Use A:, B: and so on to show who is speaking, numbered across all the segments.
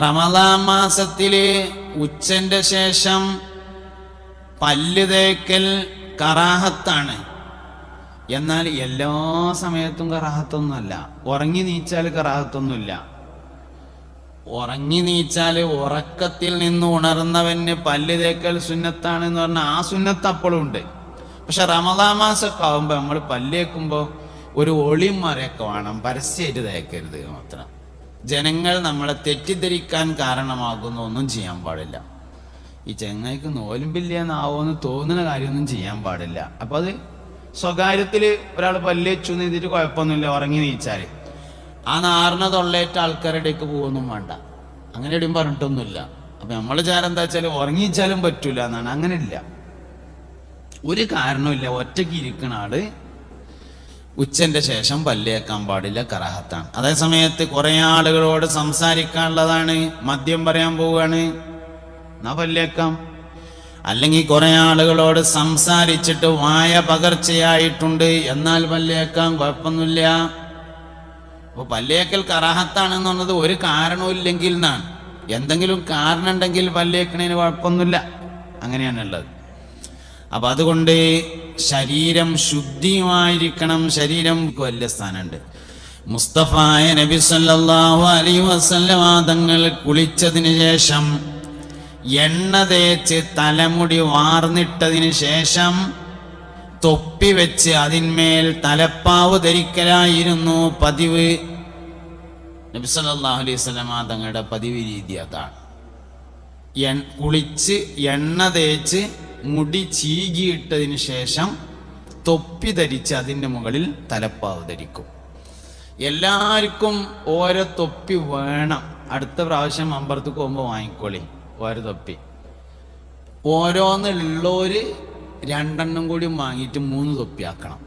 A: റമദാൻ മാസത്തിൽ ഉച്ചന്റെ ശേഷം പല്ല് തേക്കൽ കറാഹത്താണ്. എന്നാൽ എല്ലാ സമയത്തും കറാഹത്തൊന്നുമല്ല. ഉറങ്ങി നീച്ചാൽ കറാഹത്തൊന്നുമില്ല. ഉറങ്ങി നീച്ചാൽ ഉറക്കത്തിൽ നിന്ന് ഉണർന്നവന് പല്ല് തേക്കൽ സുന്നത്താണ് എന്ന് പറഞ്ഞാൽ ആ സുന്നത്ത് അപ്പോഴും ഉണ്ട്. പക്ഷെ റമദാ മാസമൊക്കെ ആകുമ്പോൾ നമ്മൾ പല്ല് തേക്കുമ്പോൾ ഒരു ഒളിമറയൊക്കെ വേണം. പരസ്യമായിട്ട് തേക്കരുത് മാത്രം. ജനങ്ങൾ നമ്മളെ തെറ്റിദ്ധരിക്കാൻ കാരണമാകുന്ന ഒന്നും ചെയ്യാൻ പാടില്ല. ഈ ചെങ്ങായിക്ക് നോലുമ്പില്ലെന്നാവോന്ന് തോന്നുന്ന കാര്യമൊന്നും ചെയ്യാൻ പാടില്ല. അപ്പൊ അത് സ്വകാര്യത്തിൽ ഒരാൾ പല്ല് വെച്ചു നീതിട്ട് കുഴപ്പമൊന്നുമില്ല ഉറങ്ങി നീച്ചാൽ ആ നാറിന തൊള്ളേറ്റ ആൾക്കാരുടെ ഇടയ്ക്ക് പോകുമൊന്നും വേണ്ട. അങ്ങനെ എവിടെയും പറഞ്ഞിട്ടൊന്നുമില്ല. അപ്പൊ നമ്മൾ ചാരം എന്താ വെച്ചാൽ ഉറങ്ങിച്ചാലും പറ്റൂല എന്നാണ്. അങ്ങനെ ഇല്ല ഒരു കാരണമില്ല ഒറ്റയ്ക്ക് ഇരിക്കണ ആൾ ഉച്ചന്റെ ശേഷം പല്ലേക്കാൻ പാടില്ല കറാഹത്താണ്. അതേ സമയത്ത് കുറെ ആളുകളോട് സംസാരിക്കാനുള്ളതാണ് മദ്യം പറയാൻ പോവുകയാണ്. എന്നാ പല്ലേക്കാം അല്ലെങ്കിൽ കുറെ ആളുകളോട് സംസാരിച്ചിട്ട് വായ പകർച്ചയായിട്ടുണ്ട് എന്നാൽ പല്ലേക്കാം കുഴപ്പമൊന്നുമില്ല. അപ്പൊ പല്ലേക്കൽ കറാഹത്താണെന്നുള്ളത് ഒരു കാരണവും ഇല്ലെങ്കിൽ എന്നാണ്. എന്തെങ്കിലും കാരണം ഉണ്ടെങ്കിൽ പല്ലേക്കണേന് കുഴപ്പമൊന്നുമില്ല. അങ്ങനെയാണുള്ളത്. അപ്പൊ അതുകൊണ്ട് ശരീരം ശുദ്ധിയുമായിരിക്കണം. ശരീരം വലിയ സ്ഥാനമുണ്ട്. മുസ്തഫായ നബി സല്ലാഹു അലൈഹി വസല്ലമ തങ്ങൾ കുളിച്ചതിന് ശേഷം എണ്ണ തേച്ച് തലമുടി വാർന്നിട്ടതിന് ശേഷം തൊപ്പി വെച്ച് അതിന്മേൽ തലപ്പാവ് ധരിക്കലായിരുന്നു പതിവ്. നബി സല്ലാഹു അലൈഹി വസല്ലമ തങ്ങളുടെ പതിവ് രീതി അതാണ്. കുളിച്ച് എണ്ണ തേച്ച് മുടി ചീകിയിട്ടതിന് ശേഷം തൊപ്പി ധരിച്ച് അതിന്റെ മുകളിൽ തലപ്പാവ് ധരിക്കും. എല്ലാവർക്കും ഓരോ തൊപ്പി വേണം. അടുത്ത പ്രാവശ്യം അമ്പലത്തിൽ പോകുമ്പോൾ വാങ്ങിക്കോളി ഓരോ തൊപ്പി. ഓരോന്നുള്ളവര് രണ്ടെണ്ണം കൂടി വാങ്ങിയിട്ട് മൂന്ന് തൊപ്പിയാക്കണം.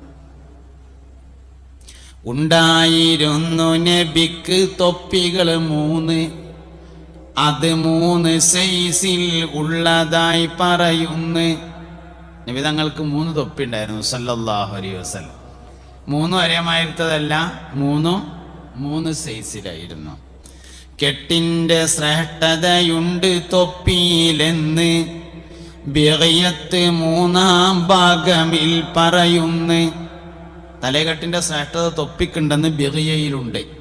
A: ഉണ്ടായിരുന്നു നബിക്ക് തൊപ്പികൾ മൂന്ന്. അത് മൂന്ന് സൈസിൽ ഉള്ളതായി പറയുന്നു. നബി തങ്ങൾക്ക് മൂന്ന് തൊപ്പിണ്ടായിരുന്നു സല്ലല്ലാഹു അലൈഹി വസല്ലം. മൂന്ന് ഒരേമായിരുത്തതല്ല മൂന്നും മൂന്ന് സൈസിലായിരുന്നു. കെട്ടിന്റെ ശ്രേഷ്ഠതയുണ്ട് തൊപ്പിയിലെന്ന് ബിറയത്ത് മൂന്നാം ഭാഗമിൽ പറയുന്നു. തലകെട്ടിന്റെ ശ്രേഷ്ഠത തൊപ്പിക്കുണ്ടെന്ന് ബിഗയയിലുണ്ട്.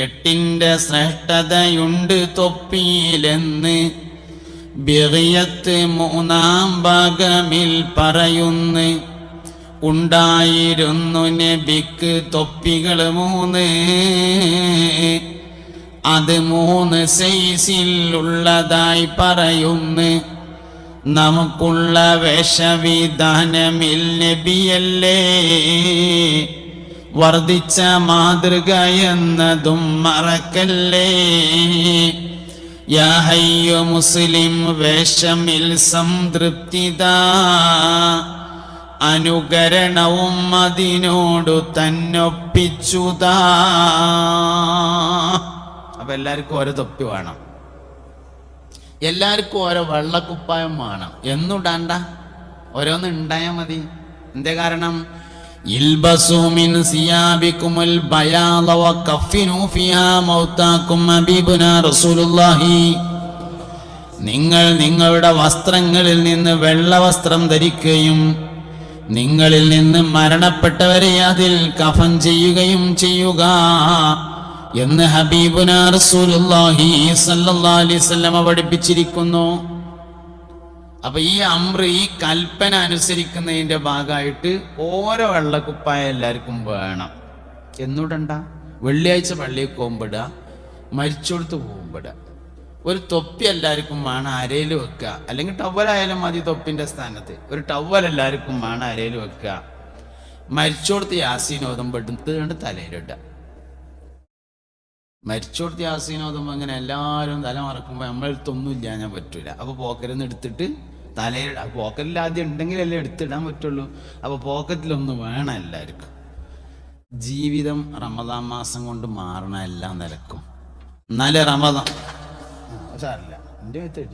A: കെട്ടിന്റെ ശ്രേഷ്ഠതയുണ്ട് തൊപ്പിയിലെന്ന് ബിറിയത്ത് മൂന്നാം ഭാഗമിൽ പറയുന്നു. ഉണ്ടായിരുന്നു നബിക്ക് തൊപ്പികൾ മൂന്ന്. അത് മൂന്ന് സൈസിൽ ഉള്ളതായി പറയുന്നു. നമുക്കുള്ള വേഷവിധാനമിൽ നബിയല്ലേ? വർദ്ധിച്ച മാതൃക എന്നതും മറക്കല്ലേ? യാഹയ്യോ മുസ്ലിം വേഷമിൽ സംതൃപ്തിത അനുകരണവും അതിനോടു തന്നൊപ്പിച്ചുതാ അപ്പൊ എല്ലാവർക്കും ഓരോ തൊപ്പി വേണം. എല്ലാവർക്കും ഓരോ വെള്ളക്കുപ്പായം വേണം. എന്നുണ്ടാണ്ട ഓരോന്ന് ഉണ്ടായാൽ മതി. എന്തേ കാരണം? നിങ്ങൾ നിങ്ങളുടെ വസ്ത്രങ്ങളിൽ നിന്ന് വെള്ള വസ്ത്രം ധരിക്കുകയും നിങ്ങളിൽ നിന്ന് മരണപ്പെട്ടവരെ അതിൽ കഫൻ ചെയ്യുകയും ചെയ്യുക എന്ന് ഹബീബുന റസൂലുള്ളാഹി സല്ലല്ലാഹി അലൈഹി വസല്ലം പഠിപ്പിച്ചിരിക്കുന്നു. അപ്പൊ ഈ അമ്ര ഈ കൽപ്പന അനുസരിക്കുന്നതിന്റെ ഭാഗമായിട്ട് ഓരോ വെള്ളക്കുപ്പായ എല്ലാവർക്കും വേണം. എന്നിടണ്ട വെള്ളിയാഴ്ച പള്ളിയിൽ പോകുമ്പോടുക മരിച്ചെടുത്ത് പോകുമ്പോടുക ഒരു തൊപ്പി എല്ലാവർക്കും വേണം അരയിൽ വെക്കുക. അല്ലെങ്കിൽ ടവലായാലും മതി തൊപ്പിന്റെ സ്ഥാനത്ത്. ഒരു ടവൽ എല്ലാവർക്കും വേണം അരയിൽ വെക്കുക. മരിച്ചോടത്ത് യാസീനോദം പെടുത്ത് കണ്ട് തലയിലിടുക. മരിച്ചോടത്ത് യാസീനോദുമ്പോൾ അങ്ങനെ എല്ലാവരും തല മറക്കുമ്പോൾ നമ്മളെടുത്തൊന്നും ഇല്ല ഞാൻ പറ്റൂല. അപ്പോൾ പോക്കറ്റിൽ എടുത്തിട്ട് തലയിൽ പോക്കറ്റിൽ ആദ്യം ഉണ്ടെങ്കിലല്ലേ എടുത്തിടാൻ പറ്റുള്ളൂ. അപ്പോൾ പോക്കറ്റിലൊന്നും വേണം എല്ലാവർക്കും. ജീവിതം റമദാൻ മാസം കൊണ്ട് മാറണ എല്ലാം നിലക്കും. എന്നാലേ റമദാൻ സാറില്ല എന്റെ അടുത്ത്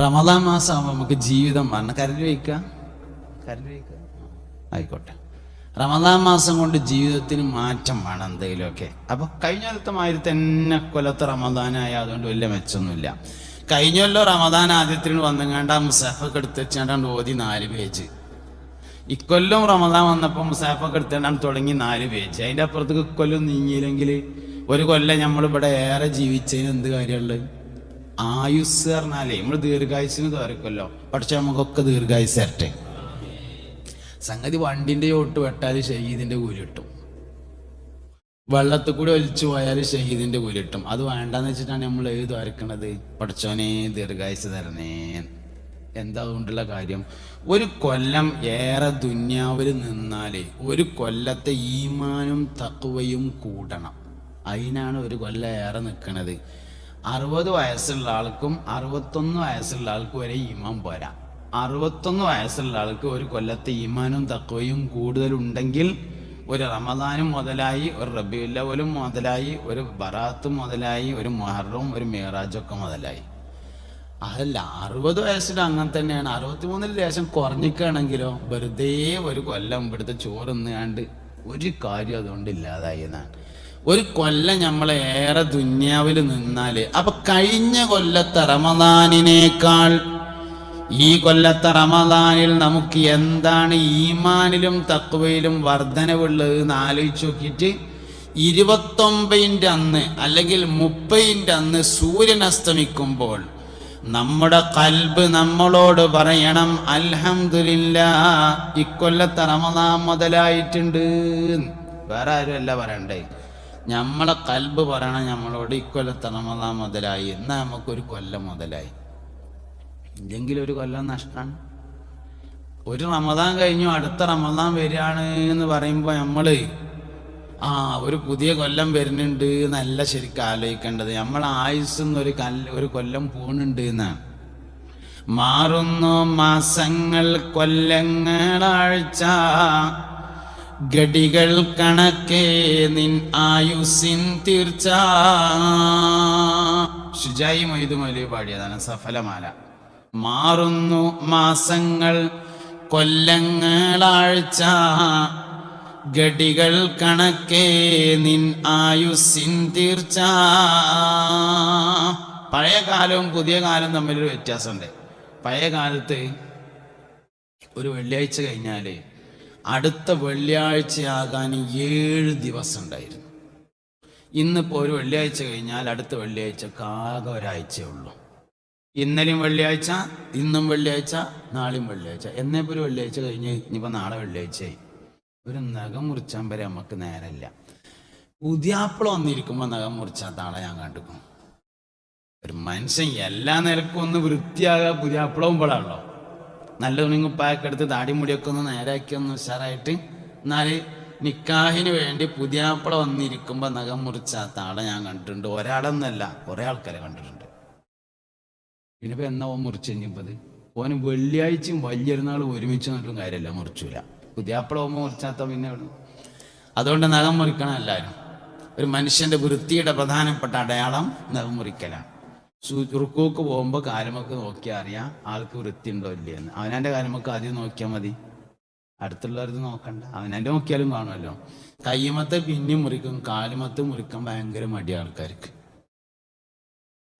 A: റമദാൻ മാസം ആകുമ്പോൾ നമുക്ക് ജീവിതം മാറണം. കരൽ വയ്ക്കുക കരൽ വയ്ക്കുക ആയിക്കോട്ടെ. റമദാൻ മാസം കൊണ്ട് ജീവിതത്തിന് മാറ്റം വേണം എന്തെങ്കിലുമൊക്കെ. അപ്പൊ കഴിഞ്ഞ കൊല്ലത്തെ മാതിരി തന്നെ കൊല്ലത്ത് റമദാനായ അതുകൊണ്ട് വലിയ മെച്ചൊന്നുമില്ല. കഴിഞ്ഞ കൊല്ലം റമദാൻ ആദ്യത്തിന് വന്നങ്ങാണ്ട് ആ മുസാഫൊക്കെ എടുത്ത് ഓതി നാല് പേജ്. ഇക്കൊല്ലം റമദാൻ വന്നപ്പോൾ മുസാഫൊക്കെ എടുത്തേണ്ടാണ് തുടങ്ങി നാല് പേജ്. അതിന്റെ അപ്പുറത്തേക്ക് ഇക്കൊല്ലം നീങ്ങിയില്ലെങ്കിൽ ഒരു കൊല്ലം നമ്മളിവിടെ ഏറെ ജീവിച്ചതിന് എന്ത് കാര്യമുള്ളത്? ആയുസ് പറഞ്ഞാലേ നമ്മൾ ദീർഘായുസിന് തോരക്കല്ലോ. പക്ഷെ നമുക്കൊക്കെ ദീർഘായുസ് തരട്ടെ സംഗതി വണ്ടിന്റെ ചോട്ട് വെട്ടാൽ ഷഹീദിന്റെ കൂലി കിട്ടും വെള്ളത്തിൽ കൂടി ഒലിച്ചു പോയാൽ ഷഹീദിന്റെ കൂലി കിട്ടും അത് വേണ്ടെന്ന് വെച്ചിട്ടാണ് നമ്മൾ എഴുതി വരക്കണത്. പഠിച്ചോനെ ദീർഘായുസ് തരണേ. എന്താ അതുകൊണ്ടുള്ള കാര്യം? ഒരു കൊല്ലം ഏറെ ദുന്യാവിൽ നിന്നാൽ ഒരു കൊല്ലത്തെ ഈമാനും തക്കുവയും കൂടണം. അതിനാണ് ഒരു കൊല്ലം ഏറെ നിൽക്കുന്നത് അറുപത് വയസ്സുള്ള ആൾക്കും അറുപത്തൊന്ന് വയസ്സുള്ള ആൾക്കും വരെ ഈമാൻ പോരാ. അറുപത്തൊന്ന് വയസ്സുള്ള ആൾക്ക് ഒരു കൊല്ലത്തെ ഈമാനും തക്കവയും കൂടുതലുണ്ടെങ്കിൽ ഒരു റമദാനും മുതലായി ഒരു റബിയുല്ലവലും മുതലായി ഒരു ബറാത്തും മുതലായി ഒരു മൊഹറും ഒരു മേറാജൊക്കെ മുതലായി. അതല്ല അറുപത് വയസ്സിൽ അങ്ങനെ തന്നെയാണ്. അറുപത്തിമൂന്നിൽ ലേശം കുറഞ്ഞിക്കുകയാണെങ്കിലോ വെറുതെ ഒരു കൊല്ലം ഇവിടുത്തെ ചോറുന്നാണ്ട് ഒരു കാര്യം അതുകൊണ്ട് ഇല്ലാതായി എന്നാണ്. ഒരു കൊല്ലം നമ്മളെ ഏറെ ദുന്യാവിൽ നിന്നാൽ അപ്പൊ കഴിഞ്ഞ കൊല്ലത്തെ റമദാനിനേക്കാൾ ഈ കൊല്ലത്തെ റമദാനിൽ നമുക്ക് എന്താണ് ഈമാനിലും തക്വയിലും വർധനവുള്ളത് എന്ന് ആലോചിച്ച് നോക്കിയിട്ട് ഇരുപത്തൊമ്പതിന്റെ അന്ന് അല്ലെങ്കിൽ മുപ്പതിന്റെ അന്ന് സൂര്യൻ അസ്തമിക്കുമ്പോൾ നമ്മുടെ കൽബ് നമ്മളോട് പറയണം അൽഹമില്ല ഇക്കൊല്ലത്തെ റമദാൻ മുതലായിട്ടുണ്ട്. വേറെ ആരുമല്ല പറയണ്ടേ? നമ്മളെ കൽബ് പറയണം നമ്മളോട് ഇക്കൊല്ലത്തെ റമദാൻ മുതലായി. എന്നാൽ നമുക്കൊരു കൊല്ലം മുതലായി. ഇല്ലെങ്കിൽ ഒരു കൊല്ലം നഷ്ടമാണ് ഒരു റമദാൻ കഴിഞ്ഞു അടുത്ത റമദാൻ വരികയാണ് എന്ന് പറയുമ്പോൾ നമ്മൾ ആ ഒരു പുതിയ കൊല്ലം വരുന്നുണ്ട് എന്നല്ല ശരിക്കും ആലോചിക്കേണ്ടത്. നമ്മൾ ആയുസ് ഒരു കല്ല് ഒരു കൊല്ലം പോകുന്നുണ്ട് എന്നാണ്. മാറുന്നു മാസങ്ങൾ കൊല്ലങ്ങളാഴ്ച. ഗടികൾ കണക്കേ നിൻ ആയുസിൻ തീർച്ച. ഷുജായി മൊയ്തു മൊലി പാടിയതാണ് സഫലമാല. മാറുന്നു മാസങ്ങൾ കൊല്ലങ്ങളാഴ്ച. ഗടികൾ കണക്കേ നിൻ ആയുസിൻ തീർച്ച. പഴയ കാലവും പുതിയ കാലവും തമ്മിലൊരു വ്യത്യാസമുണ്ട്. പഴയ കാലത്ത് ഒരു വെള്ളിയാഴ്ച കഴിഞ്ഞാൽ അടുത്ത വെള്ളിയാഴ്ചയാകാൻ ഏഴ് ദിവസം ഉണ്ടായിരുന്നു ഇന്നിപ്പോൾ ഒരു വെള്ളിയാഴ്ച കഴിഞ്ഞാൽ അടുത്ത വെള്ളിയാഴ്ച കാക ഒരാഴ്ചയേ ഉള്ളൂ. ഇന്നലെയും വെള്ളിയാഴ്ച ഇന്നും വെള്ളിയാഴ്ച നാളെയും വെള്ളിയാഴ്ച. എന്നേ ഒരു വെള്ളിയാഴ്ച കഴിഞ്ഞ് ഇനിയിപ്പോൾ നാളെ വെള്ളിയാഴ്ചയായി. ഒരു നഖം മുറിച്ചാൻ വരെ നമുക്ക് നേരമില്ല. പുതിയാപ്പിളം വന്നിരിക്കുമ്പോൾ നഖം മുറിച്ചാത്ത ആളെ ഞാൻ കണ്ടിരിക്കും ഒരു മനുഷ്യൻ എല്ലാ നിലക്കും ഒന്ന് വൃത്തിയാകുക പുതിയാപ്പിളവുമ്പോഴാണല്ലോ നല്ല പാക്ക് എടുത്ത് താടിമുടിയൊക്കെ ഒന്ന് നേരാക്കി ഒന്ന് ഉഷാറായിട്ട് എന്നാൽ നിക്കാഹിന് വേണ്ടി പുതിയാപ്പിള വന്നിരിക്കുമ്പോൾ നഖം മുറിച്ചാത്ത ആളെ ഞാൻ കണ്ടിട്ടുണ്ട്. ഒരാളെന്നല്ല കുറേ ആൾക്കാരെ കണ്ടിട്ടുണ്ട്. ഇപ്പൊ എന്നാ ഓൻ മുറിച്ച് കഴിഞ്ഞപ്പത് ഓന് വെള്ളിയാഴ്ചയും വലിയൊരുനാൾ ഒരുമിച്ച് നിന്നിട്ടും കാര്യമല്ല മുറിച്ചൂല. പുതിയാപ്പിള ഓമ്പ മുറിച്ചാത്ത പിന്നെ അതുകൊണ്ട് നഖം മുറിക്കണം എല്ലാവരും ഒരു മനുഷ്യന്റെ വൃത്തിയുടെ പ്രധാനപ്പെട്ട അടയാളം നഖം മുറിക്കലാണ്. റുക്കൂക്ക് പോകുമ്പോൾ കാലുമൊക്കെ നോക്കിയാൽ അറിയാം ആൾക്ക് വൃത്തി ഉണ്ടോ ഇല്ലയെന്ന്. അവനാന്റെ കാലുമൊക്കെ ആദ്യം നോക്കിയാൽ മതി. അടുത്തുള്ളവരത് നോക്കണ്ട. അവനാന്റെ നോക്കിയാലും കാണുമല്ലോ. കയ്യമത്തെ പിന്നെയും മുറിക്കും കാലുമത്ത് മുറിക്കാൻ ഭയങ്കര മടി ആൾക്കാർക്ക്.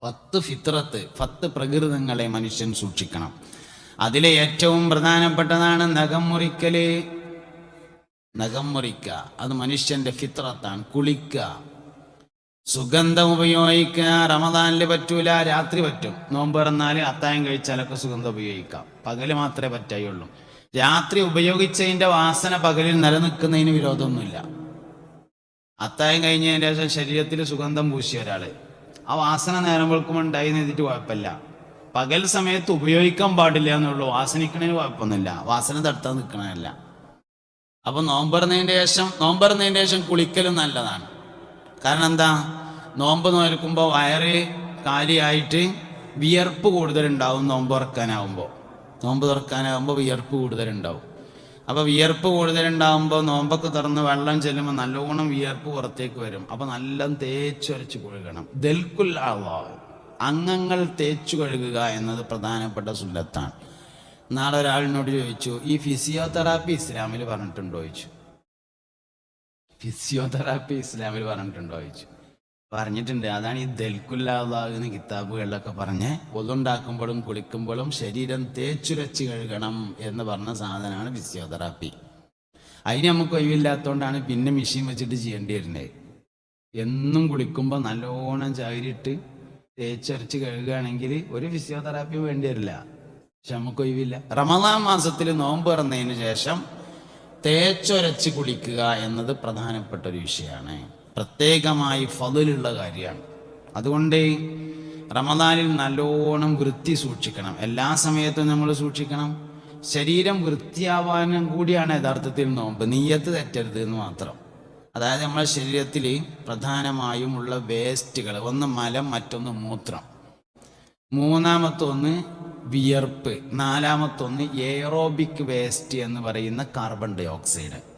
A: പത്ത് ഫിത്രത്ത് പത്ത് പ്രകൃതങ്ങളെ മനുഷ്യൻ സൂക്ഷിക്കണം. അതിലെ ഏറ്റവും പ്രധാനപ്പെട്ടതാണ് നഖം മുറിക്കൽ. നഖം മുറിക്കുക അത് മനുഷ്യന്റെ ഫിത്രത്താണ് കുളിക്ക സുഗന്ധം ഉപയോഗിക്കുക. റമദാനിൽ പറ്റൂല രാത്രി പറ്റും. നോമ്പ് പിറന്നാൽ അത്തായം കഴിച്ചാലൊക്കെ സുഗന്ധം ഉപയോഗിക്കാം. പകൽ മാത്രമേ പറ്റായുള്ളൂ. രാത്രി ഉപയോഗിച്ചതിന്റെ വാസന പകലിൽ നിലനിൽക്കുന്നതിന് വിരോധമൊന്നുമില്ല. അത്തായം കഴിഞ്ഞതിന് ശേഷം ശരീരത്തിൽ സുഗന്ധം പൂശിയ ഒരാൾ. ആ വാസന നേരം ഉണ്ടായി എന്നിട്ട് കുഴപ്പമില്ല. പകൽ സമയത്ത് ഉപയോഗിക്കാൻ പാടില്ല എന്നുള്ളൂ. വാസനിക്കണതിന് കുഴപ്പമൊന്നുമില്ല. വാസന തടുത്താൻ നിൽക്കണമല്ല അപ്പൊ നോമ്പറന്നതിന്റെ ശേഷം നോമ്പറന്നതിന്റെ ശേഷം കുളിക്കലും നല്ലതാണ്. കാരണം എന്താ? നോമ്പ് നോൽക്കുമ്പോൾ വയറ് കാലിയായിട്ട് വിയർപ്പ് കൂടുതലുണ്ടാവും നോമ്പ് തുറക്കാനാവുമ്പോൾ നോമ്പ് തുറക്കാനാവുമ്പോൾ വിയർപ്പ് കൂടുതലുണ്ടാവും. അപ്പോൾ വിയർപ്പ് കൂടുതലുണ്ടാകുമ്പോൾ നോമ്പൊക്കെ തുറന്ന് വെള്ളം ചെല്ലുമ്പോൾ നല്ലോണം വിയർപ്പ് പുറത്തേക്ക് വരും. അപ്പോൾ നല്ല തേച്ചൊരച്ച് കൊഴുകണം. ദൽക്കുൽ അംഗങ്ങൾ തേച്ചു കഴുകുക എന്നത് പ്രധാനപ്പെട്ട സുല്ലത്താണ് നാളെ ഒരാളിനോട് ചോദിച്ചു ഈ ഫിസിയോതെറാപ്പി ഇസ്ലാമിൽ പറഞ്ഞിട്ടുണ്ടോ? ചോദിച്ചു. ഫിസിയോതെറാപ്പി ഇസ്ലാമിൽ പറഞ്ഞിട്ടുണ്ടോ? ചോദിച്ചു. പറഞ്ഞിട്ടുണ്ട്. അതാണ് ഈ ദൽക്കുല്ലാതാകുന്ന കിതാബുകളിലൊക്കെ പറഞ്ഞ് കൊതുണ്ടാക്കുമ്പോഴും കുളിക്കുമ്പോഴും ശരീരം തേച്ചുരച്ച് കഴുകണം എന്ന് പറഞ്ഞ സാധനമാണ് ഫിസിയോതെറാപ്പി. അതിന് നമുക്ക് ഒഴിവില്ലാത്തതുകൊണ്ടാണ് പിന്നെ മെഷീൻ വെച്ചിട്ട് ചെയ്യേണ്ടി വരുന്നത് എന്നും കുളിക്കുമ്പോൾ നല്ലോണം ചാരിയിട്ട് തേച്ചരച്ച് കഴുകുകയാണെങ്കിൽ ഒരു ഫിസിയോതെറാപ്പി വേണ്ടി വരില്ല. പക്ഷെ നമുക്ക് ഒഴിവില്ല. റമദാൻ മാസത്തിൽ നോമ്പ് തുറന്നതിന് ശേഷം തേച്ചൊരച്ച് കുളിക്കുക എന്നത് പ്രധാനപ്പെട്ട ഒരു വിഷയമാണ്. പ്രത്യേകമായി ഫതിലുള്ള കാര്യമാണ്. അതുകൊണ്ട് റമദാനിൽ നല്ലോണം വൃത്തി സൂക്ഷിക്കണം. എല്ലാ സമയത്തും നമ്മൾ സൂക്ഷിക്കണം. ശരീരം വൃത്തിയാവാനും കൂടിയാണ് യഥാർത്ഥത്തിൽ നോമ്പ്. നീയത്ത് തെറ്റരുത് എന്ന് മാത്രം. അതായത് നമ്മുടെ ശരീരത്തിൽ പ്രധാനമായും ഉള്ള വേസ്റ്റുകൾ ഒന്ന് മലം മറ്റൊന്ന് മൂത്രം. മൂന്നാമത്തൊന്ന് വിയർപ്പ്. നാലാമത്തൊന്ന് എയറോബിക് വേസ്റ്റ് എന്ന് പറയുന്ന കാർബൺ ഡയോക്സൈഡ്.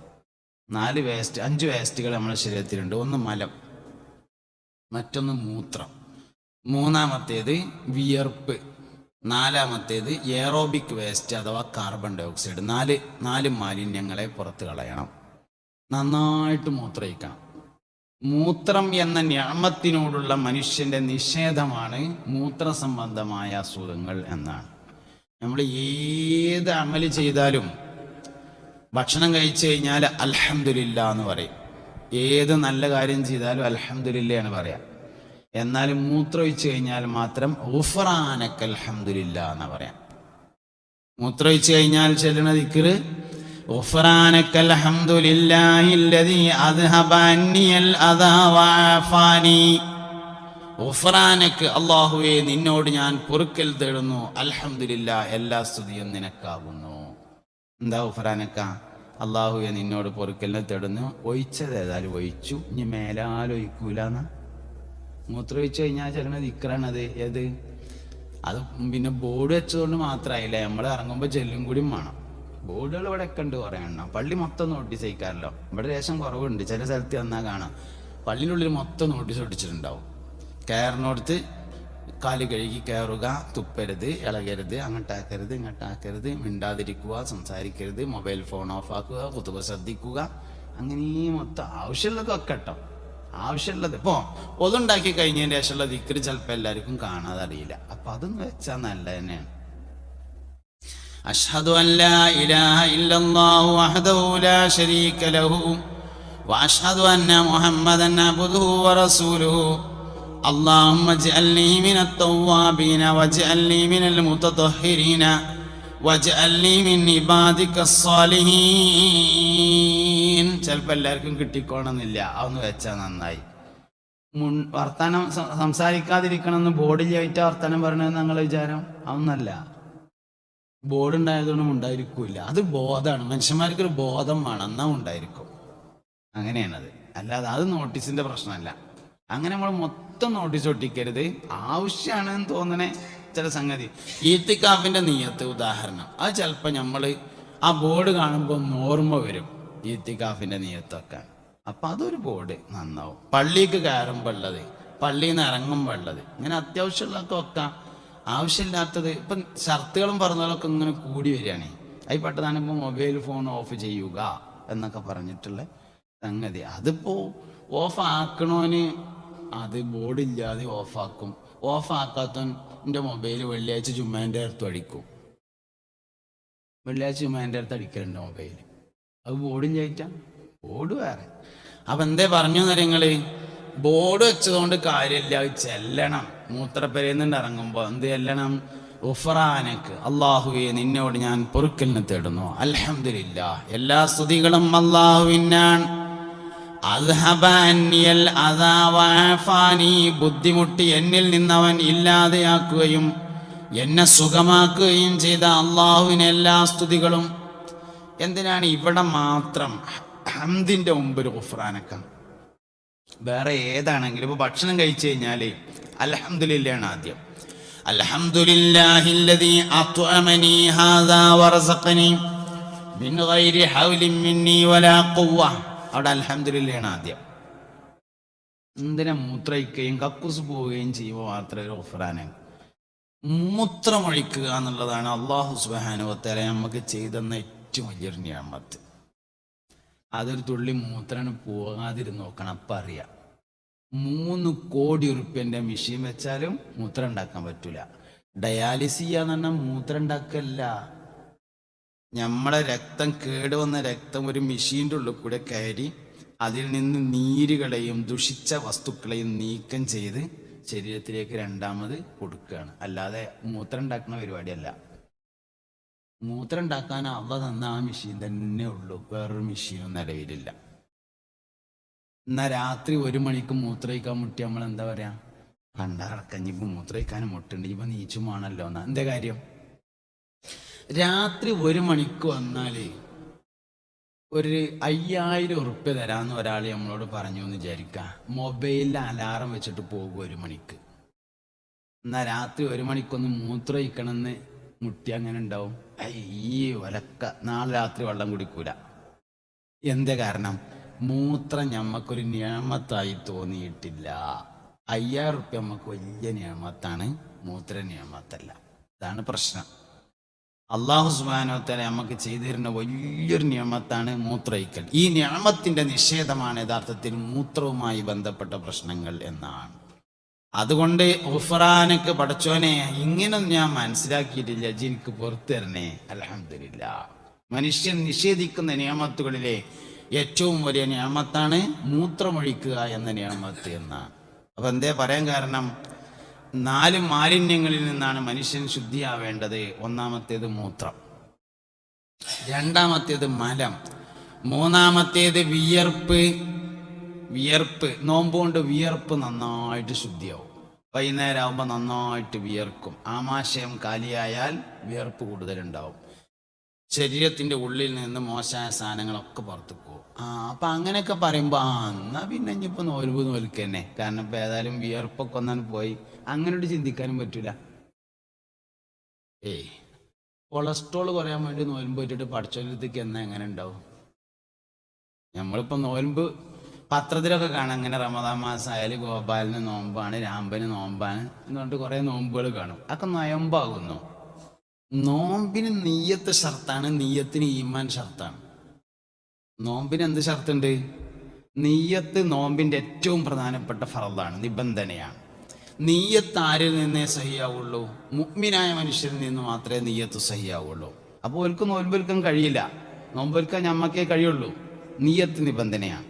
A: നാല് വേസ്റ്റ് അഞ്ച് വേസ്റ്റുകൾ നമ്മുടെ ശരീരത്തിലുണ്ട്. ഒന്ന് മലം മറ്റൊന്ന് മൂത്രം. മൂന്നാമത്തേത് വിയർപ്പ് നാലാമത്തേത് എയറോബിക് വേസ്റ്റ് അഥവാ കാർബൺ ഡൈ ഓക്സൈഡ് നാല് നാല് മാലിന്യങ്ങളെ പുറത്ത് കളയണം. നന്നായിട്ട് മൂത്രയിക്കണം മൂത്രം എന്ന ഞാമത്തിനോടുള്ള മനുഷ്യന്റെ നിഷേധമാണ് മൂത്ര സംബന്ധമായ അസുഖങ്ങൾ എന്നാണ്. നമ്മൾ ഏത് അമൽ ചെയ്താലും ഭക്ഷണം കഴിച്ചു കഴിഞ്ഞാൽ അൽഹംദുലില്ല എന്ന് പറയും ഏത് നല്ല കാര്യം ചെയ്താലും അൽഹംദുലില്ല എന്ന് പറയാം എന്നാൽ മൂത്രമൊഴിച്ചു കഴിഞ്ഞാൽ മാത്രം ഉഫറാനക്ക് അൽഹംദുലില്ല എന്ന് പറയാം മൂത്രമൊഴിച്ചു കഴിഞ്ഞാൽ ചെല്ലണ ദിക്കറ് غفرانك الحمد لله الذي أذهب عني الأذى وعافاني ഗുഫറാനക്ക് അള്ളാഹുവെ നിന്നോട് ഞാൻ പൊറുക്കൽ തേടുന്നു അൽഹംദുലില്ല എല്ലാ സ്തുതിയും നിനക്കാകുന്നു എന്താ ഗുഫറാനക്ക അള്ളാഹുവെ നിന്നോട് പൊറുക്കലിനെ തേടുന്നു. ഒഴിച്ചത് ഏതായാലും ഒഴിച്ചു. ഇനി മേലാലൊഴിക്കൂലെന്ന മൂത്രമൊഴിച്ചു കഴിഞ്ഞാൽ ചിലണ ദിക്കറാണത് ഏത്? അത് പിന്നെ ബോർഡ് വെച്ചതുകൊണ്ട് മാത്രമായില്ല നമ്മൾ ഇറങ്ങുമ്പോൾ ചെല്ലും കൂടിയും വേണം. ബോർഡുകൾ ഇവിടെ ഒക്കെ ഉണ്ട് കുറേ എണ്ണം. പള്ളി മൊത്തം നോട്ടീസ് അയക്കാമല്ലോ ഇവിടെ ലേശം കുറവുണ്ട്. ചില സ്ഥലത്ത് വന്നാൽ കാണാം. പള്ളിന്റെ ഉള്ളിൽ മൊത്തം നോട്ടീസ് ഒട്ടിച്ചിട്ടുണ്ടാവും. കയറിനോടത്ത് കാൽ കഴുകി കയറുക തുപ്പരുത് ഇളകരുത് അങ്ങോട്ടാക്കരുത് ഇങ്ങോട്ടാക്കരുത് മിണ്ടാതിരിക്കുക സംസാരിക്കരുത് മൊബൈൽ ഫോൺ ഓഫ് ആക്കുക കുത്തുക ശ്രദ്ധിക്കുക. അങ്ങനെ മൊത്തം ആവശ്യമുള്ളതൊക്കെ കേട്ടോ ആവശ്യമുള്ളത്. ഇപ്പോൾ ഒതുണ്ടാക്കി കഴിഞ്ഞതിന്റെ ശേഷമുള്ള ദിക്കര് ചിലപ്പോൾ എല്ലാവർക്കും കാണാതെ അറിയില്ല അപ്പം അതൊന്ന് വെച്ചാൽ നല്ല തന്നെയാണ്. أشهد أن لا إله إلا الله وحده لا شريك له وأشهد أن محمدا عبده ورسوله اللهم اجعلني من التوابين واجعلني من المتطهرين واجعلني من عبادك الصالحين ചിലപ്പോൾ എല്ലാവർക്കും കിട്ടിക്കോണമെന്നില്ല അതൊന്ന് വെച്ചാൽ നന്നായി മുൻ വർത്തമാനം സം- സംസാരിക്കാതിരിക്കണമെന്ന് ബോർഡിലായിട്ട് വർത്തമാനം പറയണമെന്ന് ഞങ്ങളെ വിചാരം അതൊന്നല്ല ബോർഡ് ഉണ്ടായതുകൊണ്ടും ഉണ്ടായിരിക്കില്ല അത് ബോധമാണ് മനുഷ്യന്മാർക്ക് ഒരു ബോധം വേണം എന്നാ ഉണ്ടായിരിക്കും അങ്ങനെയാണത് അല്ലാതെ അത് നോട്ടീസിന്റെ പ്രശ്നമല്ല അങ്ങനെ നമ്മൾ മൊത്തം നോട്ടീസ് ഒട്ടിക്കരുത്. ആവശ്യമാണെന്ന് തോന്നണേ ചില സംഗതി. ഈത്തിക്കാഫിന്റെ നീയത്ത് ഉദാഹരണം. അത് ചിലപ്പോൾ നമ്മൾ ആ ബോർഡ് കാണുമ്പോൾ ഓർമ്മ വരും. ഈത്തിക്കാഫിന്റെ നീയത്തൊക്കെ. അപ്പൊ അതൊരു ബോർഡ് നന്നാവും. പള്ളിക്ക് കയറുമ്പോൾ ഉള്ളത് പള്ളിയിൽ നിന്ന് ഇറങ്ങുമ്പോൾ ഉള്ളത്. ഇങ്ങനെ അത്യാവശ്യമുള്ളതൊക്കെ വെക്കാം. ആവശ്യമില്ലാത്തത് ഇപ്പം ഷർത്തുകളും പറഞ്ഞതൊക്കെ ഇങ്ങനെ കൂടി വരികയാണ്. അതിൽ പെട്ടതാണ് ഇപ്പോൾ മൊബൈൽ ഫോൺ ഓഫ് ചെയ്യുക എന്നൊക്കെ പറഞ്ഞിട്ടുള്ള സംഗതി. അതിപ്പോ ഓഫ് ആക്കണോന് അത് ബോർഡില്ലാതെ ഓഫാക്കും. ഓഫ് ആക്കാത്തവൻ എന്റെ മൊബൈൽ വെള്ളിയാഴ്ച ചുമ്മാന്റെ അടുത്ത് അടിക്കും. വെള്ളിയാഴ്ച ചുമ്മാന്റെ അടുത്ത് അടിക്കലുണ്ട് മൊബൈൽ അത് ബോർഡും ചായിട്ടാ ബോർഡ് വേറെ. അപ്പൊ എന്തേ പറഞ്ഞു നിങ്ങൾ ബോർഡ് വെച്ചതുകൊണ്ട് കാര്യമില്ല ചെല്ലണം. മൂത്രപ്പെരയുന്നുണ്ട് ഇറങ്ങുമ്പോൾ എന്ത് ചെല്ലണം? ഉഫറാനക്ക് അള്ളാഹുവെ നിന്നോട് ഞാൻ പൊറുക്കലിന് തേടുന്നു. അലഹമില്ല എല്ലാ സ്തുതികളും അള്ളാഹുവിനാണ്. അദാ വഅഫാനി ബുദ്ധിമുട്ടി എന്നിൽ നിന്നവൻ ഇല്ലാതെയാക്കുകയും എന്നെ സുഖമാക്കുകയും ചെയ്ത അള്ളാഹുവിന് എല്ലാ സ്തുതികളും. എന്തിനാണ് ഇവിടെ മാത്രം ഹംദിന്റെ മുമ്പ് ഒരു ഗുഫ്രാനക്ക? വേറെ ഏതാണെങ്കിലും ഇപ്പൊ ഭക്ഷണം കഴിച്ചു കഴിഞ്ഞാൽ അൽഹംദുലില്ലാണ് ആദ്യം. അൽഹംദുലില്ലാഹില്ലദീ അത്അമനി ഹാദാ ഗൈരി മിന്നി വലാ ഖുവ്വ. അവിടെ അലഹമില്ലയാണ് ആദ്യം. എന്തിനാ മൂത്രയിക്കുകയും കക്കൂസ് പോവുകയും ചെയ്യുമ്പോൾ മാത്രമേ ഒരു മൂത്രമൊഴിക്കുക എന്നുള്ളതാണ് അള്ളാഹു സുബാനുവത്തല നമുക്ക് ചെയ്തെന്ന ഏറ്റവും വലിയൊരു നിയമത്ത്. അതൊരു തുള്ളി മൂത്രാണ് പോകാതിരുന്ന് നോക്കണം അപ്പം അറിയാം. മൂന്ന് കോടി ഉറുപ്പ്യന്റെ മെഷീൻ വെച്ചാലും മൂത്രം ഉണ്ടാക്കാൻ പറ്റൂല. ഡയാലിസ് പറഞ്ഞാൽ മൂത്രം ഉണ്ടാക്കല്ല. നമ്മളെ രക്തം കേടുവന്ന രക്തം ഒരു മെഷീന്റെ ഉള്ളിൽ കൂടെ കയറി അതിൽ നിന്ന് നീരുകളെയും ദുഷിച്ച വസ്തുക്കളെയും നീക്കം ചെയ്ത് ശരീരത്തിലേക്ക് രണ്ടാമത് കൊടുക്കുകയാണ്. അല്ലാതെ മൂത്രം ഉണ്ടാക്കുന്ന പരിപാടിയല്ല. മൂത്രം ഉണ്ടാക്കാൻ അവ തന്ന ആ മെഷീൻ തന്നെ ഉള്ളൂ. വേറൊരു മെഷീനും നിലവിലില്ല. എന്നാ രാത്രി ഒരു മണിക്ക് മൂത്രയിക്കാൻ മുട്ടി നമ്മൾ എന്താ പറയാ കണ്ടറക്കഞ്ഞിപ്പോ മൂത്രയിക്കാനും മുട്ടുണ്ട്. ഇപ്പൊ നീച്ചുമാണല്ലോ എന്നാ. എന്താ കാര്യം? രാത്രി ഒരു മണിക്ക് വന്നാലേ ഒരു അയ്യായിരം ഉറുപ്പ്യ തരാമെന്ന് ഒരാൾ നമ്മളോട് പറഞ്ഞു എന്ന് വിചാരിക്കുക മൊബൈലിൽ അലാറം വെച്ചിട്ട് പോകും ഒരു മണിക്ക്. എന്നാ രാത്രി ഒരു മണിക്കൊന്ന് മൂത്ര മൂത്രയിക്കണമെന്ന് മുട്ടി അങ്ങനെ ഉണ്ടാവും. ഈ ഒലക്ക. നാളെ രാത്രി വെള്ളം കുടിക്കൂല. എന്താ കാരണം? മൂത്രം ഞമ്മക്കൊരു നിയമത്തായി തോന്നിയിട്ടില്ല. അയ്യായിരം ഉറുപ്പ്യ നമുക്ക് വലിയ നിയമത്താണ് മൂത്ര നിയമത്തല്ല അതാണ് പ്രശ്നം. അള്ളാഹു സുബാനോത്തല നമുക്ക് ചെയ്തു തരുന്ന വലിയൊരു നിയമത്താണ് മൂത്രയിക്കൽ. ഈ നിയമത്തിന്റെ നിഷേധമാണ് യഥാർത്ഥത്തിൽ മൂത്രവുമായി ബന്ധപ്പെട്ട പ്രശ്നങ്ങൾ എന്നാണ്. അതുകൊണ്ട് ഉഫറാനക്ക് പഠിച്ചോനെ ഇങ്ങനൊന്നും ഞാൻ മനസ്സിലാക്കിയിട്ടില്ല ജിനിക്ക് പുറത്തു തരണേ അലഹമില്ല മനുഷ്യൻ നിഷേധിക്കുന്ന നിയമത്തുകളിലെ ഏറ്റവും വലിയ നിയമത്താണ് മൂത്രമൊഴിക്കുക എന്ന നിയമത്ത് എന്നാണ്. അപ്പൊ എന്തേ പറയാൻ കാരണം? നാല് മാലിന്യങ്ങളിൽ നിന്നാണ് മനുഷ്യൻ ശുദ്ധിയാവേണ്ടത്. ഒന്നാമത്തേത് മൂത്രം. രണ്ടാമത്തേത് മലം. മൂന്നാമത്തേത് വിയർപ്പ്. വിയർപ്പ്. നോമ്പുകൊണ്ട് വിയർപ്പ് നന്നായിട്ട് ശുദ്ധിയാവും. വൈകുന്നേരം ആകുമ്പോൾ നന്നായിട്ട് വിയർക്കും. ആമാശയം കാലിയായാൽ വിയർപ്പ് കൂടുതലുണ്ടാവും. ശരീരത്തിന്റെ ഉള്ളിൽ നിന്ന് മോശമായ സാധനങ്ങളൊക്കെ പുറത്തു പോകും. ആ അപ്പം അങ്ങനെയൊക്കെ പറയുമ്പോൾ ആ എന്നാൽ പിന്നെ ഇനിയിപ്പോൾ നോൽവ് നോൽക്കന്നെ. കാരണം ഇപ്പം ഏതായാലും വിയർപ്പൊക്കെ ഒന്നാണ് പോയി. അങ്ങനോട്ട് ചിന്തിക്കാനും പറ്റൂല. ഏയ് കൊളസ്ട്രോൾ കുറയാൻ വേണ്ടി നോയമ്പ് പറ്റിട്ട് പഠിച്ചോലത്തേക്ക് എന്നാ എങ്ങനെ ഉണ്ടാവും? നമ്മളിപ്പോ നോയമ്പ് പത്രത്തിലൊക്കെ കാണാം അങ്ങനെ റമദാൻ മാസം ആയാലും ഗോപാലിന് നോമ്പാണ് രാമ്പന് നോമ്പാണ് എന്ന് പറഞ്ഞിട്ട് കുറെ നോമ്പുകൾ കാണും. അതൊക്കെ നൊയമ്പാകുന്നു. നോമ്പിന് നീയത്ത് ഷർത്താണ് നീയത്തിന് ഈമാൻ ഷർത്താണ്. നോമ്പിന് എന്ത് ഷർത്തുണ്ട്? നീയത്ത് നോമ്പിന്റെ ഏറ്റവും പ്രധാനപ്പെട്ട ഫറദാണ് നിബന്ധനയാണ്. നീയത്ത് ആരിൽ നിന്നേ സഹിയാവുള്ളൂ. മുഗ്മിനായ മനുഷ്യരിൽ നിന്ന് മാത്രമേ നീയത്ത് സഹിയാവുള്ളൂ. അപ്പോൾ ഓൽക്ക് നോൻപൊൽക്കാൻ കഴിയില്ല. നോമ്പൊൽക്കാൻ ഞമ്മക്കേ കഴിയുള്ളൂ. നീയത്ത് നിബന്ധനയാണ്.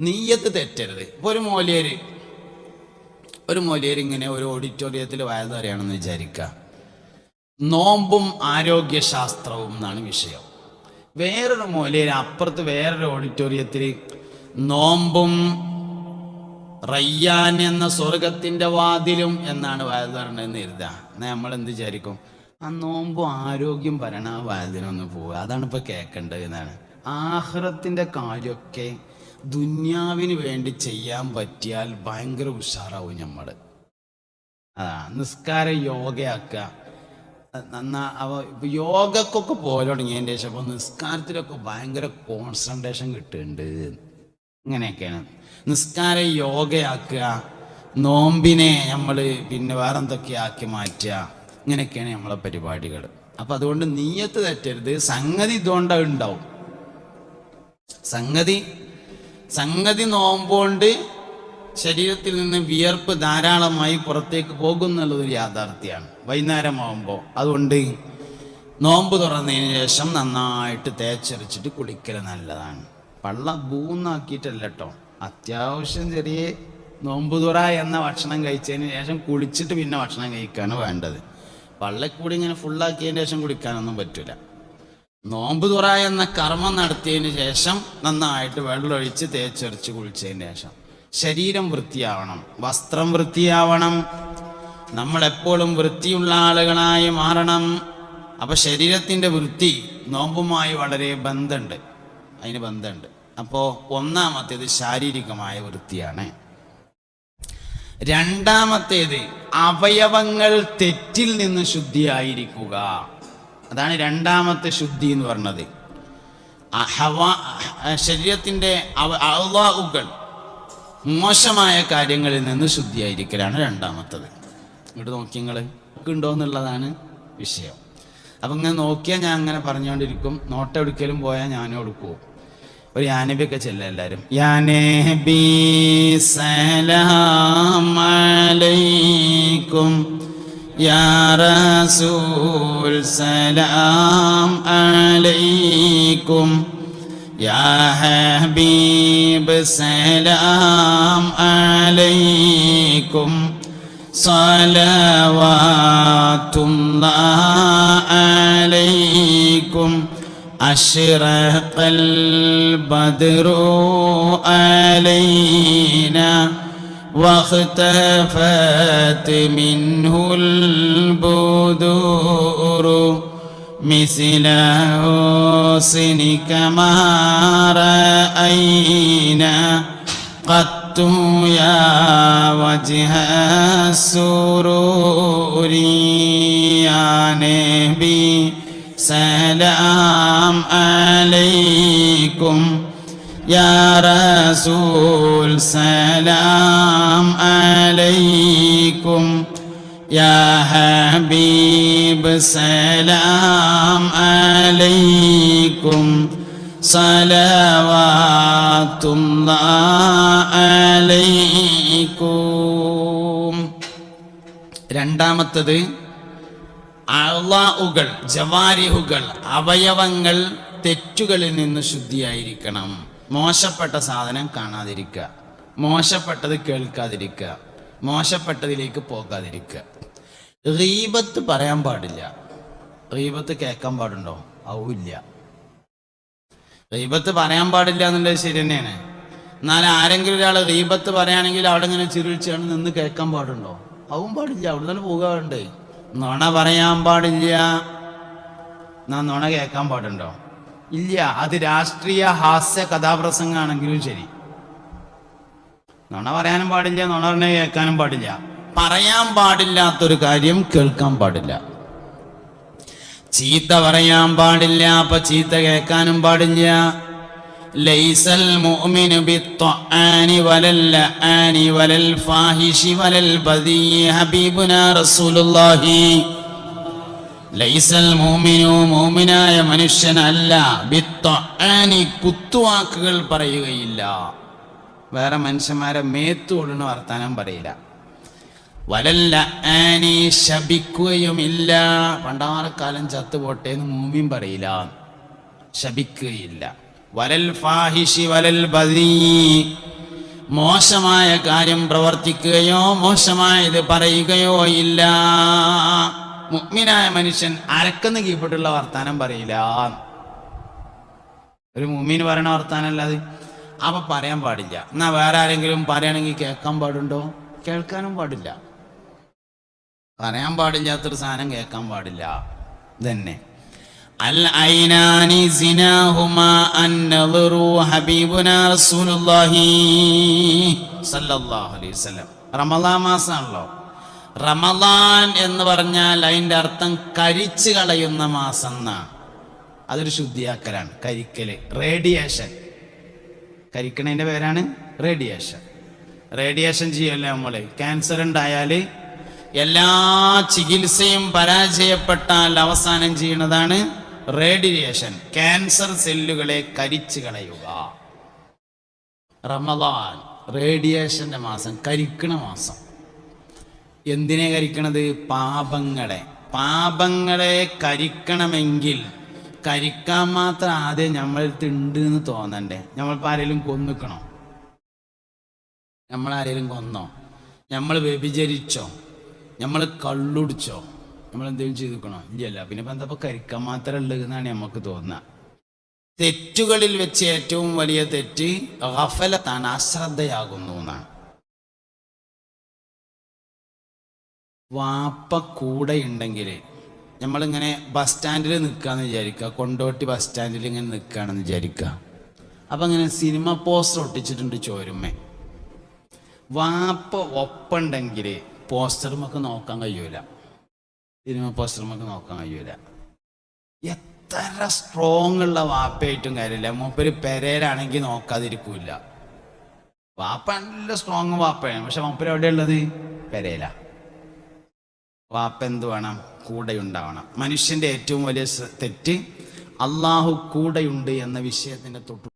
A: നീയത്ത് തെറ്റരുത്. ഇപ്പൊ ഒരു മോലിയര് ഒരു മോലേര് ഇങ്ങനെ ഒരു ഓഡിറ്റോറിയത്തിൽ വായത് അറിയണമെന്ന് വിചാരിക്കുക. നോമ്പും ആരോഗ്യശാസ്ത്രവും എന്നാണ് വിഷയം. വേറൊരു മൂലയിൽ അപ്പുറത്ത് വേറൊരു ഓഡിറ്റോറിയത്തിൽ നോമ്പും റയ്യാൻ എന്ന സ്വർഗത്തിന്റെ വാതിലും എന്നാണ് വയലുറണെന്ന് എഴുതുക. എന്നാൽ നമ്മൾ എന്ത് വിചാരിക്കും? ആ നോമ്പും ആരോഗ്യം പറയണ ആ വാതിലൊന്ന് പോവുക. അതാണ് ഇപ്പോൾ കേൾക്കേണ്ടത് എന്നാണ്. ആഹ്റത്തിന്റെ കാര്യമൊക്കെ ദുന്യാവിന് വേണ്ടി ചെയ്യാൻ പറ്റിയാൽ ഭയങ്കര ഉഷാറാവും നമ്മൾ അതാ നിസ്കാര യോഗയാക്കുക. നന്നാ അവ യോഗക്കൊക്കെ പോലെ തുടങ്ങിയതിന്റെ ശേഷം അപ്പോൾ നിസ്കാരത്തിലൊക്കെ ഭയങ്കര കോൺസെൻട്രേഷൻ കിട്ടുന്നുണ്ട്. ഇങ്ങനെയൊക്കെയാണ്. നിസ്കാര യോഗയാക്കുക നോമ്പിനെ നമ്മൾ പിന്നെ വേറെ ആക്കി മാറ്റുക ഇങ്ങനെയൊക്കെയാണ് നമ്മളെ പരിപാടികൾ അപ്പം അതുകൊണ്ട് നീയത്ത് തെറ്റരുത് സംഗതി ഇതുകൊണ്ട് ഉണ്ടാവും. സംഗതി സംഗതി നോമ്പുകൊണ്ട് ശരീരത്തിൽ നിന്ന് വിയർപ്പ് ധാരാളമായി പുറത്തേക്ക് പോകുന്നുള്ളതൊരു യാഥാർത്ഥ്യമാണ്. വൈകുന്നേരമാകുമ്പോൾ അതുകൊണ്ട് നോമ്പ് തുറന്നതിന് ശേഷം നന്നായിട്ട് തേച്ചരച്ചിട്ട് കുളിക്കൽ നല്ലതാണ്. പള്ള ബൂന്നാക്കിയിട്ടല്ല കേട്ടോ അത്യാവശ്യം ചെറിയ നോമ്പുതുറ എന്ന ഭക്ഷണം കഴിച്ചതിന് ശേഷം കുളിച്ചിട്ട് പിന്നെ ഭക്ഷണം കഴിക്കാണ് വേണ്ടത്. പള്ളക്കൂടി ഇങ്ങനെ ഫുള്ളാക്കിയതിന് ശേഷം കുടിക്കാനൊന്നും പറ്റില്ല നോമ്പ് തുറ എന്ന കർമ്മം നടത്തിയതിന് ശേഷം നന്നായിട്ട് വെള്ളമൊഴിച്ച് തേച്ചൊരച്ച് കുളിച്ചതിന് ശേഷം. ശരീരം വൃത്തിയാവണം. വസ്ത്രം വൃത്തിയാവണം. നമ്മളെപ്പോഴും വൃത്തിയുള്ള ആളുകളായി മാറണം. അപ്പൊ ശരീരത്തിന്റെ വൃത്തി നോമ്പുമായി വളരെ ബന്ധമുണ്ട്. അതിന് ബന്ധമുണ്ട്. അപ്പോൾ ഒന്നാമത്തേത് ശാരീരികമായ വൃത്തിയാണ്. രണ്ടാമത്തേത് അവയവങ്ങൾ തെറ്റിൽ നിന്ന് ശുദ്ധിയായിരിക്കുക. അതാണ് രണ്ടാമത്തെ ശുദ്ധി എന്ന് പറഞ്ഞത്. ശരീരത്തിന്റെ അള്ളാഹുകൾ മോശമായ കാര്യങ്ങളിൽ നിന്ന് ശുദ്ധിയായിരിക്കലാണ് രണ്ടാമത്തത്. ഇങ്ങോട്ട് നോക്കി നിങ്ങൾ ഉണ്ടോ എന്നുള്ളതാണ് വിഷയം. അപ്പം ഇങ്ങനെ നോക്കിയാൽ ഞാൻ അങ്ങനെ പറഞ്ഞുകൊണ്ടിരിക്കും നോട്ടെടുക്കലും പോയാൽ ഞാനും എടുക്കുമോ ഒരു യാനബിയൊക്കെ ചെല്ല എല്ലാവരും യാനബി സലാം അലൈക്കും യാ റസൂൽ സലാം അലൈക്കും യാ ഹബീബ് സലാം അലൈക്കും صلوات الله عليكم أشرق البدر علينا واختفت منه البدور مثل حسنك ما رأينا. قط يا وجه السرور يا نبي سلام عليكم يا رسول سلام عليكم يا حبيب سلام عليكم صلوات الله عليكم രണ്ടാമത്തത് അള്ളാഹുകൾ ജവാരിഹുകൾ അവയവങ്ങൾ തെറ്റുകളിൽ നിന്ന് ശുദ്ധിയായിരിക്കണം. മോശപ്പെട്ട സാധനം കാണാതിരിക്കുക. മോശപ്പെട്ടത് കേൾക്കാതിരിക്കുക. മോശപ്പെട്ടതിലേക്ക് പോകാതിരിക്കുക. റീബത്ത് പറയാൻ പാടില്ല. റീബത്ത് കേൾക്കാൻ പാടുണ്ടോ? ആവില്ല റീബത്ത് പറയാൻ പാടില്ല എന്നുള്ളത് ശരി തന്നെയാണ്. എന്നാൽ ആരെങ്കിലും ഒരാൾ റീബത്ത് പറയുകയാണെങ്കിൽ അവിടെ ഇങ്ങനെ ചിരിച്ചാണ് നിന്ന് കേൾക്കാൻ പാടുണ്ടോ? അവൻ പാടില്ല. അവിടെ തന്നെ പോകാറുണ്ട്. നുണ പറയാൻ പാടില്ല. നാ നുണ കേൾക്കാൻ പാടുണ്ടോ? ഇല്ല അത് രാഷ്ട്രീയ ഹാസ്യ കഥാപ്രസംഗമാണെങ്കിലും ശരി. നുണ പറയാനും പാടില്ല നുണ പറഞ്ഞ കേൾക്കാനും പാടില്ല. പറയാൻ പാടില്ലാത്തൊരു കാര്യം കേൾക്കാൻ പാടില്ല. ചീത്ത പറയാൻ പാടില്ല അപ്പൊ ചീത്ത കേൾക്കാനും പാടില്ല. ലൈസൽ മുഅ്മിനു ولا الفاحش ولا വലൽ حبيبنا رسول الله ഹബീബുനാ റസൂലുള്ളാഹി. ലൈസൽ മുഅ്മിനു മുഅ്മിനായ മനുഷ്യനല്ല بالطعان കുത്തുവാക്കുകൾ പറയുകയില്ല. വേറെ മനുഷ്യന്മാരെ മേത്തുകൊള്ളുന്ന വർത്താനം പറയില്ല. വലല്ല ആനി ശപിക്കുകയുമില്ല. പണ്ടാറക്കാലം ചത്തുപോട്ടെ എന്ന് മൂമിയും പറയില്ല. ശപിക്കുകയില്ല. വലൽ ഫാഹിഷി വലൽ ബദീ മോശമായ കാര്യം പ്രവർത്തിക്കുകയോ മോശമായത് പറയുകയോ ഇല്ല. മുഗ്മിനായ മനുഷ്യൻ അരക്കെന്ന് കീഴ്പ്പെട്ടുള്ള വർത്താനം പറയില്ല. ഒരു മുമ്മീൻ പറയണ വർത്താനല്ല അത്. അപ്പൊ പറയാൻ പാടില്ല. എന്നാ വേറെ ആരെങ്കിലും പറയുകയാണെങ്കിൽ കേൾക്കാൻ പാടുണ്ടോ? കേൾക്കാനും പാടില്ല. പറയാൻ പാടില്ലാത്തൊരു സാധനം കേൾക്കാൻ പാടില്ല. തന്നെ അൽ ഐനാനി സിനാഹുമാ അൻ നളറു ഹബീബുനാ റസൂലുള്ളാഹി സല്ലല്ലാഹു അലൈഹി വസല്ലം റമളാൻ മാസമാണല്ലോ. റമളാൻ എന്ന് പറഞ്ഞാൽ അതിന്റെ അർത്ഥം കരിച്ചു കളയുന്ന മാസം എന്നാണ്. അതൊരു ശുദ്ധിയാക്കലാണ്. കരിക്കൽ. റേഡിയേഷൻ. കരിക്കണതിന്റെ പേരാണ് റേഡിയേഷൻ. റേഡിയേഷൻ ചെയ്യല്ലേ നമ്മൾ? ക്യാൻസർ ഉണ്ടായാൽ എല്ലാ ചികിത്സയും പരാജയപ്പെട്ടാൽ അവസാനം ചെയ്യുന്നതാണ് റേഡിയേഷൻ ക്യാൻസർ സെല്ലുകളെ കരിച്ചു കളയുക. റമദാൻ റേഡിയേഷന്റെ മാസം കരിക്കണ മാസം. എന്തിനെ കരിക്കണത്? പാപങ്ങളെ. പാപങ്ങളെ കരിക്കണമെങ്കിൽ കരിക്കാൻ മാത്രം ആദ്യം നമ്മൾ തിണ്ട് എന്ന് തോന്നണ്ടേ? നമ്മളിപ്പോൾ ആരെങ്കിലും കൊന്നിക്കണോ? നമ്മളാരെങ്കിലും കൊന്നോ? നമ്മൾ വ്യഭിചരിച്ചോ? നമ്മൾ കള്ളുടിച്ചോ? നമ്മൾ എന്തെങ്കിലും ചെയ്തിക്കണോ? ഇല്ലല്ല പിന്നെ ഇപ്പം കരിക്കാൻ മാത്രം ഉള്ളത് എന്നാണ് നമുക്ക് തോന്നുക. തെറ്റുകളിൽ വെച്ച് ഏറ്റവും വലിയ തെറ്റ് ഗഫലത്താണ് അശ്രദ്ധയാകുന്നു എന്നാണ്. വാപ്പ കൂടെ ഉണ്ടെങ്കിൽ നമ്മളിങ്ങനെ ബസ് സ്റ്റാൻഡിൽ നിൽക്കാന്ന് വിചാരിക്കുക. കൊണ്ടോട്ടി ബസ് സ്റ്റാൻഡിൽ ഇങ്ങനെ നിൽക്കുകയാണെന്ന് വിചാരിക്കുക. അപ്പം ഇങ്ങനെ സിനിമ പോസ്റ്റർ ഒട്ടിച്ചിട്ടുണ്ട് ചോരുമ്മേ. വാപ്പ ഒപ്പുണ്ടെങ്കിൽ പോസ്റ്ററുമൊക്കെ നോക്കാൻ കഴിയൂല. സിനിമ നമുക്ക് നോക്കാൻ കഴിയൂല. എത്ര സ്ട്രോങ് ഉള്ള വാപ്പയായിട്ടും കാര്യമില്ല. മൂപ്പര് പെരേരാണെങ്കിൽ നോക്കാതിരിക്കൂല. വാപ്പ നല്ല സ്ട്രോങ് വാപ്പയാണ്. പക്ഷെ മൂപ്പര് എവിടെയുള്ളത് പെരേല. വാപ്പ എന്ത് വേണം? കൂടെ ഉണ്ടാവണം മനുഷ്യന്റെ ഏറ്റവും വലിയ തെറ്റ് അള്ളാഹു കൂടെയുണ്ട് എന്ന വിഷയത്തിന്റെ തൊട്ടു